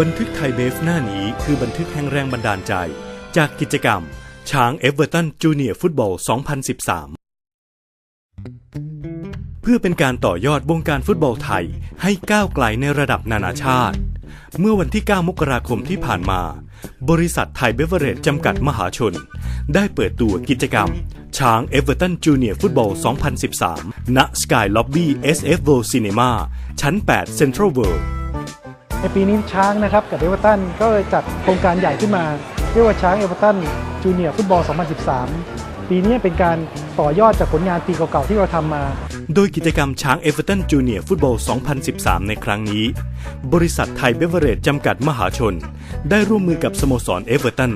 บันทึกไทยเบฟหน้านี้คือบันทึกแห่งแรงบันดาลใจ จากกิจกรรม ช้างเอเวอร์ตันจูเนียร์ฟุตบอล 2013 เพื่อเป็นการต่อยอดวงการฟุตบอลไทยให้ก้าวไกลในระดับนานาชาติ เมื่อวันที่ 9 มกราคมที่ผ่านมา บริษัทไทยเบเวอร์เรจจำกัดมหาชน ได้เปิดตัวกิจกรรม ช้างเอเวอร์ตันจูเนียร์ฟุตบอล 2013ณ Sky Lobby SF World Cinema ชั้น 8 Central World ในปีนี้ช้างนะครับกับเอเวอร์ตันก็เลยจัดโครงการใหญ่ขึ้นมา เรียกว่าช้างเอเวอร์ตันจูเนียร์ฟุตบอล 2013 ปีนี้เป็นการต่อยอดจากผลงานปีเก่าๆที่เราทำมา โดยกิจกรรมช้างเอเวอร์ตันจูเนียร์ฟุตบอล 2013 ในครั้งนี้ บริษัทไทยเบเวอเรจจำกัดมหาชน ได้ร่วมมือกับสโมสรเอเวอร์ตัน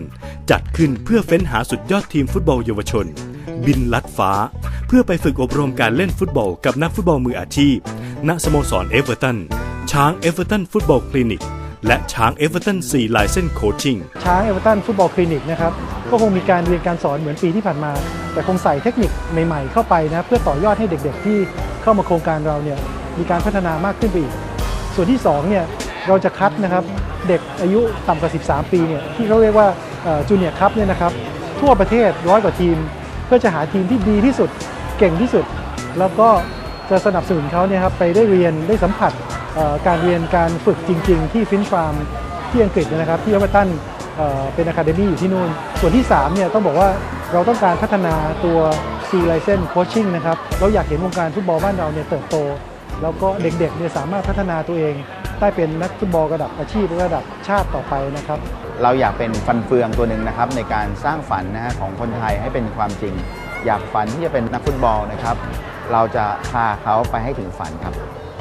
จัดขึ้นเพื่อเฟ้นหาสุดยอดทีมฟุตบอลเยาวชน บินลัดฟ้า เพื่อไปฝึกอบรมการเล่นฟุตบอลกับนักฟุตบอลมืออาชีพ ณสโมสรเอเวอร์ตัน ช้างเอเวอร์ตันฟุตบอลคลินิก และช้างเอเวอร์ตันซีไลเซนโคชิ่งช้างเอเวอร์ตันฟุตบอลคลินิกนะครับก็คงมีการเรียนการสอนเหมือนปีที่ผ่านมา แต่คงใส่เทคนิคใหม่ ๆ เข้าไปนะเพื่อต่อยอดให้เด็ก ๆ ที่เข้ามาโครงการเราเนี่ยมีการพัฒนามากขึ้นไปอีก ส่วนที่2เนี่ยเราจะคัดนะครับเด็กอายุต่ำกว่า 13 ปีเนี่ยที่เขาเรียกว่าจูเนียร์คัพเนี่ยนะครับทั่วประเทศร้อยกว่าทีม เพื่อจะหาทีมที่ดีที่สุดเก่งที่สุด แล้วก็จะสนับสนุนเขาเนี่ยครับไปได้เรียนได้สัมผัส การเรียนการฝึกจริง ๆ ที่ฟินฟาร์มที่อังกฤษนะครับที่เอเวอร์ตันเป็นอะคาเดมี่อยู่ที่นู่น ส่วนที่3เนี่ยต้องบอกว่าเราต้องการพัฒนาตัว C License Coaching นะครับเราอยากเห็นวงการฟุตบอลบ้านเราเนี่ยเติบโต แล้วก็เด็กๆเนี่ยสามารถพัฒนาตัวเอง ได้เป็นนักฟุตบอลระดับอาชีพระดับชาติต่อไปนะครับเราอยากเป็นฟันเฟืองตัวหนึ่งนะครับในการสร้างฝันนะฮะของคนไทยให้เป็นความจริง อยากฝันที่จะเป็นนักฟุตบอลนะครับ เราจะพาเขาไปให้ถึงฝันครับ